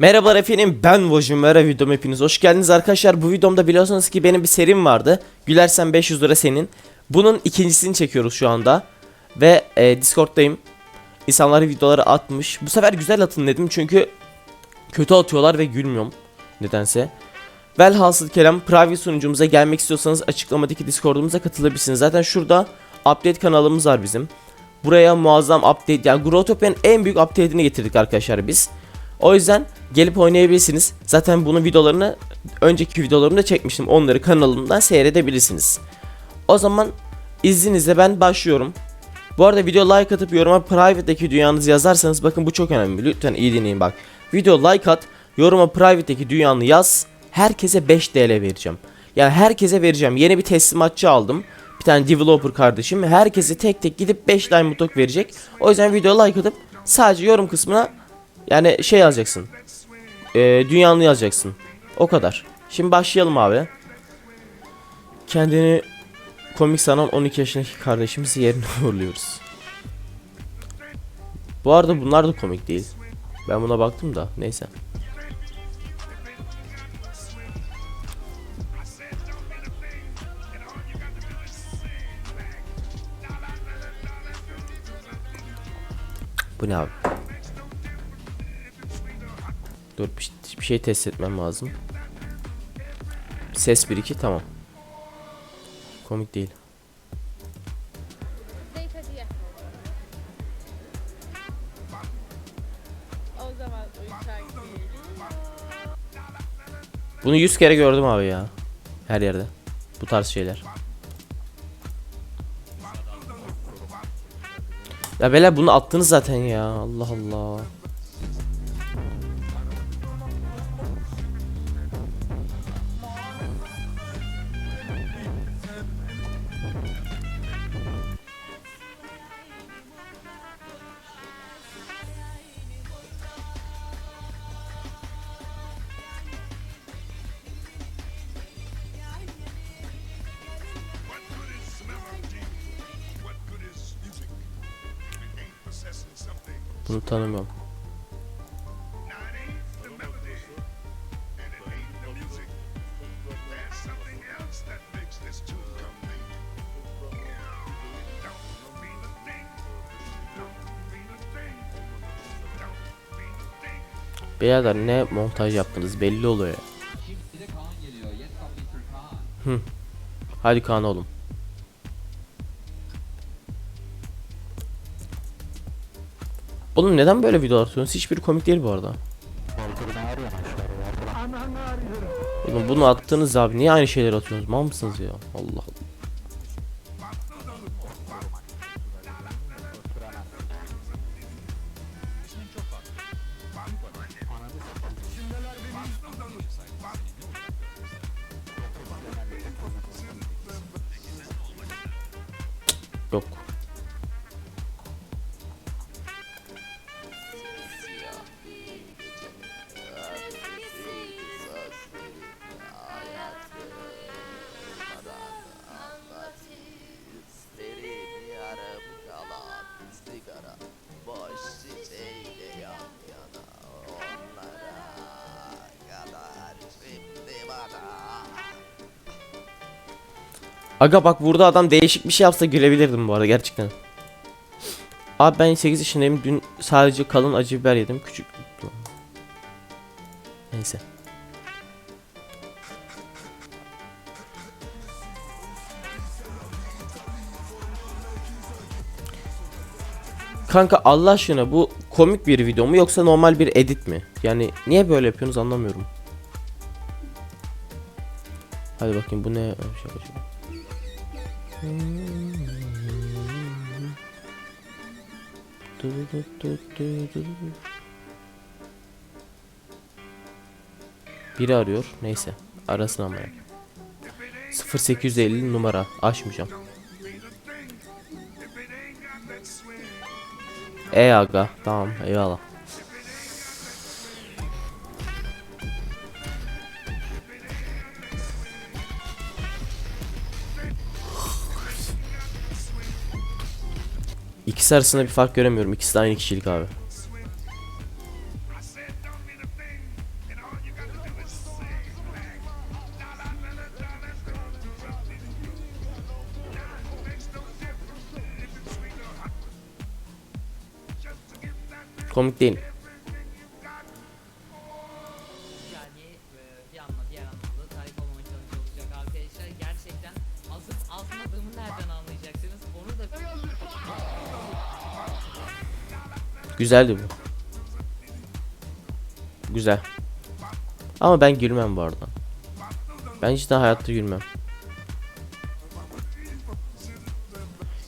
Merhaba efendim ben Vojum Merhaba videom hepiniz hoş geldiniz. Arkadaşlar bu videomda biliyorsunuz ki benim bir serim vardı. Gülersen 500 lira senin. Bunun ikincisini çekiyoruz şu anda. Ve e, Discord'dayım. İnsanlar videoları atmış. Bu sefer güzel atın dedim çünkü Kötü atıyorlar ve gülmüyorum Nedense. Velhasıl kelam private sunucumuza gelmek istiyorsanız açıklamadaki Discord'umuza katılabilirsiniz. Zaten şurada update kanalımız var bizim. Buraya muazzam update yani Growtopia'nın en büyük update'ini getirdik arkadaşlar biz o yüzden gelip oynayabilirsiniz. Zaten bunun videolarını önceki videolarımda çekmiştim. Onları kanalımdan seyredebilirsiniz. O zaman izninizle ben başlıyorum. Bu arada video like atıp yoruma private'deki dünyanızı yazarsanız bakın bu çok önemli. Lütfen iyi dinleyin bak. Video like at, yoruma private'deki dünyanı yaz. Herkese 5 TL vereceğim. Yani herkese vereceğim. Yeni bir teslimatçı aldım. Bir tane developer kardeşim. Herkese tek tek gidip 5 tane mutluluk verecek. O yüzden video like atıp sadece yorum kısmına yani şey yazacaksın. Ee, dünyanı yazacaksın. O kadar. Şimdi başlayalım abi. Kendini komik sanan 12 yaşındaki kardeşimizi yerine uğurluyoruz. Bu arada bunlar da komik değil. Ben buna baktım da neyse. Bu ne abi? Dur bir, bir şey test etmem lazım. Ses 1-2 tamam. Komik değil. Bunu 100 kere gördüm abi ya. Her yerde. Bu tarz şeyler. Ya beyler bunu attınız zaten ya. Allah Allah. Bunu tanımıyorum. Birader ne montaj yaptınız belli oluyor. Hı. Hadi Kaan oğlum. Oğlum neden böyle videolar atıyorsunuz? Hiçbiri komik değil bu arada. Oğlum bunu attınız abi. Niye aynı şeyler atıyorsunuz? Mal mısınız ya? Allah Allah. Yok. Aga bak burada adam değişik bir şey yapsa gülebilirdim bu arada gerçekten. Abi ben 8 yaşındayım. Dün sadece kalın acı biber yedim. Küçük. Neyse. Kanka Allah aşkına bu komik bir video mu yoksa normal bir edit mi? Yani niye böyle yapıyorsunuz anlamıyorum. Hadi bakayım bu ne şaka şaka. Biri arıyor. Neyse. Arasın ama. 0850 numara. Açmayacağım. E aga. Tamam. Eyvallah. İkisi arasında bir fark göremiyorum. İkisi de aynı kişilik abi. Komik değil. Güzeldi bu. Güzel. Ama ben gülmem bu arada. Ben hiç daha hayatta gülmem.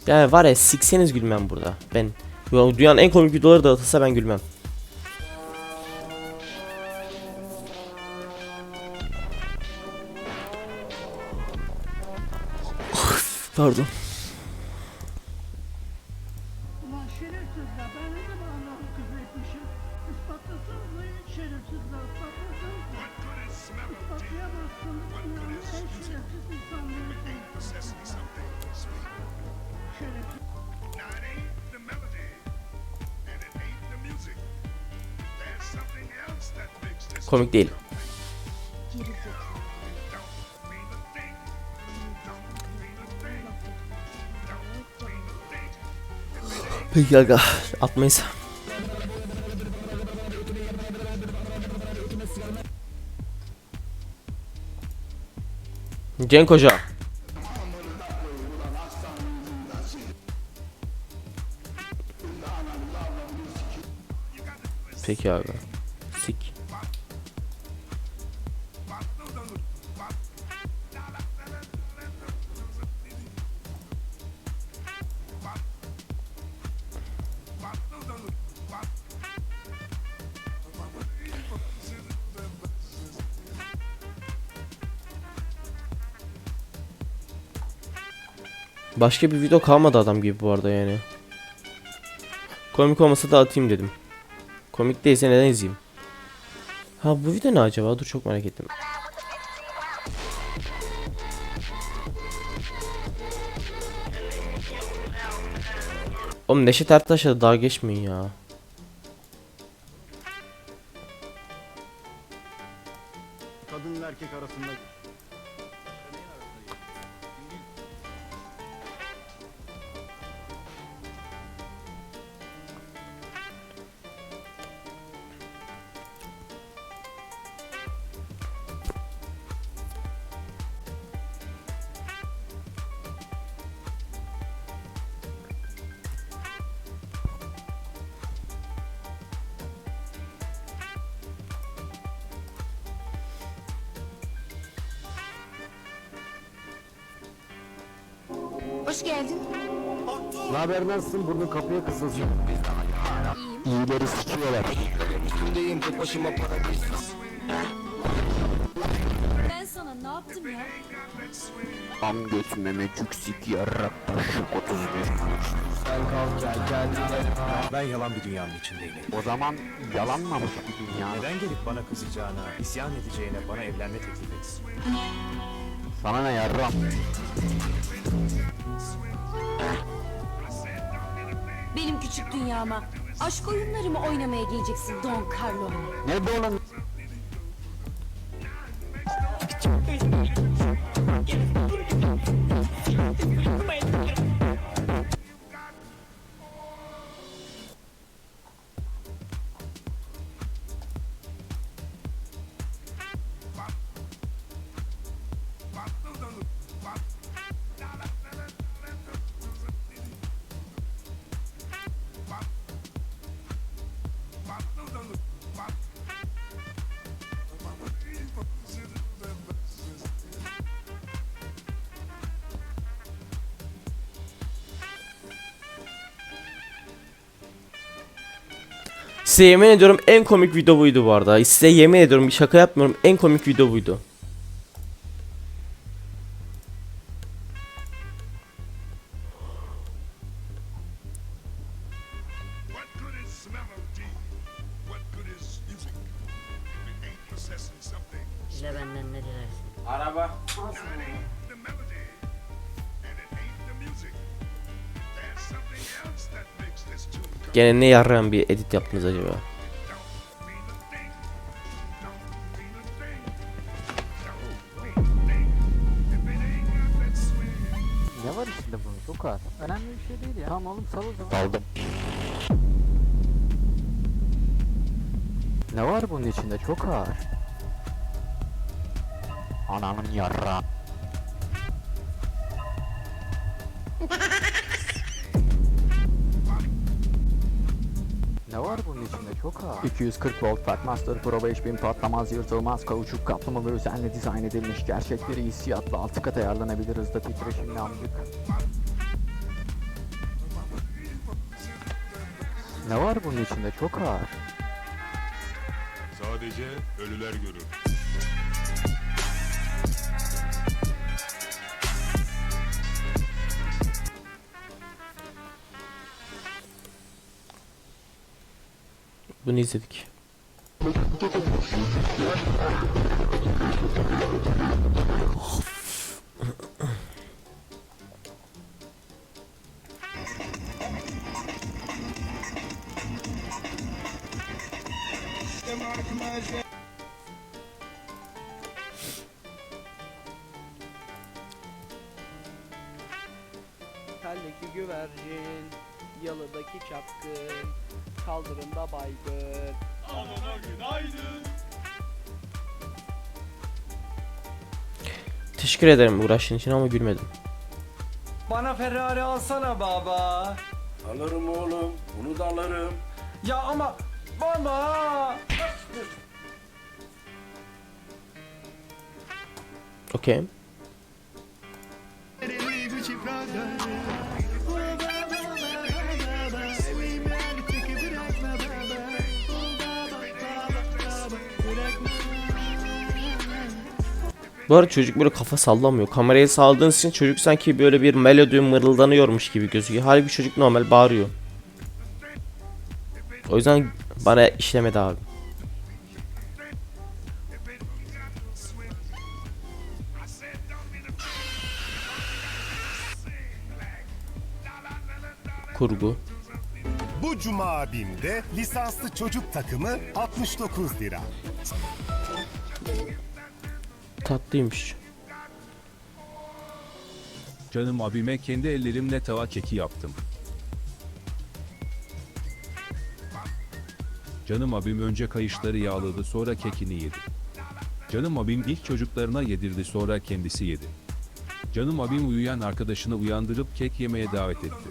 Yani var ya sikseniz gülmem burada. Ben ya dünyanın en komik videoları dağıtılsa ben gülmem. Pardon. A thing. Peki aga atmayız. Cenk Hoca. Peki abi. Sik. Başka bir video kalmadı adam gibi bu arada yani. Komik olmasa da atayım dedim. Komik değilse neden izleyeyim? Ha bu video ne acaba? Dur çok merak ettim. Oğlum Neşet Ertaş'la daha geçmeyin ya. kadınla erkek arasında Hoş geldin. Ne haber nasılsın? Burnun kapıya kısılsın. İyileri sikiyorlar. Üstündeyim tek başıma paradis. Ben sana ne yaptım ya? Am göt memecük sik yarrak taşık 31. Sen kalk gel kendine. Ben yalan bir dünyanın içindeyim. O zaman yalanmamış bir dünya. Neden gelip bana kızacağına, isyan edeceğine bana evlenme teklif etsin? Sana ne yarram? Benim küçük dünyama aşk oyunları mı oynamaya geleceksin Don Carlo? Ne bu oğlum? Size yemin ediyorum en komik video buydu bu arada. Size yemin ediyorum bir şaka yapmıyorum. En komik video buydu. Benden ne music. There's something else that makes this tune come. Gene ne yarrayan bir edit yaptınız acaba? Ne var içinde bunun? Çok az. Önemli bir şey değil ya. Tamam oğlum sal o zaman. Aldım. Ne var bunun içinde çok ağır. Ananın yarra. Ne var bunun içinde çok ağır. 240 volt Fatmaster Pro 5000 patlamaz yırtılmaz kauçuk kaplama ve özenle dizayn edilmiş gerçekleri hissiyatla 6 kat ayarlanabilir hızda titreşimli amcık. Ne var bunun içinde çok ağır. Sadece ölüler görür. Bunu izledik. Teldeki güvercin, yalıdaki çapkın, kaldırımda baygın. Teşekkür ederim uğraştığın için ama gülmedim. Bana Ferrari alsana baba. Alırım oğlum. Bunu da alırım. Ya ama baba. Okey. Bu arada çocuk böyle kafa sallamıyor. Kamerayı saldığınız için çocuk sanki böyle bir melodi mırıldanıyormuş gibi gözüküyor. Halbuki çocuk normal bağırıyor. O yüzden bana işlemedi abi. Kurgu. Bu cuma BİM'de lisanslı çocuk takımı 69 lira. Tatlıymış. Canım abime kendi ellerimle tava keki yaptım. Canım abim önce kayışları yağladı sonra kekini yedi. Canım abim ilk çocuklarına yedirdi sonra kendisi yedi. Canım abim uyuyan arkadaşını uyandırıp kek yemeye davet etti.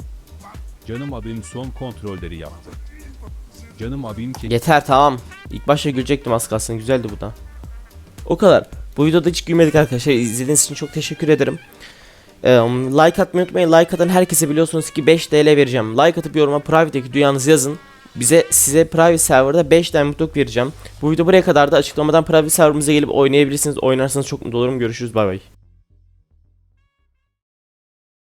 Canım abim son kontrolleri yaptı. Canım abim kek Yeter tamam. İlk başta gülecektim az kalsın. Güzeldi bu da. O kadar. Bu videoda hiç gülmedik arkadaşlar. İzlediğiniz için çok teşekkür ederim. Ee, like atmayı unutmayın. Like atan herkese biliyorsunuz ki 5 TL vereceğim. Like atıp yoruma private'deki dünyanızı yazın. Bize size private serverda 5 tane mutluluk vereceğim. Bu video buraya kadar da açıklamadan private serverımıza gelip oynayabilirsiniz. Oynarsanız çok mutlu olurum. Görüşürüz. Bay bay.